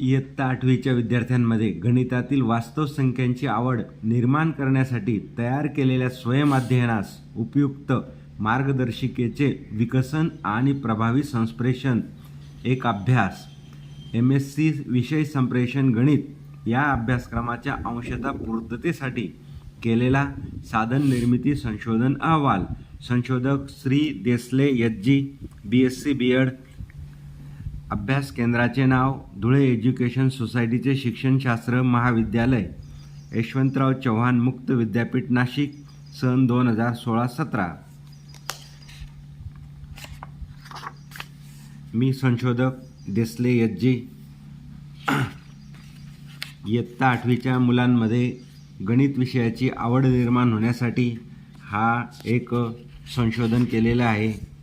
इयत्ता आठवीच्या विद्यार्थ्यांमध्ये गणितातील वास्तव संख्यांची आवड निर्माण करण्यासाठी तयार केलेल्या स्वयंअध्ययनास उपयुक्त मार्गदर्शिकेचे विकसन आणि प्रभावी संप्रेषण. एक अभ्यास. एम एस सी विषय संप्रेषण गणित या अभ्यासक्रमाच्या अंशतः पूर्ततेसाठी केलेला साधन निर्मिती संशोधन अहवाल. संशोधक Shri Desle Yajji B S C B Ed अभ्यास केंद्राचे नाव धुळे एज्युकेशन सोसायटीचे शिक्षणशास्त्र महाविद्यालय. यशवंतराव चव्हाण मुक्त विद्यापीठ नाशिक सन दोन हजार सोळा सतरा. मी संशोधक देसले यज्जी. इयत्ता आठवीच्या मुलांमध्ये गणित विषयाची आवड निर्माण होण्यासाठी हा एक संशोधन केलेलं आहे.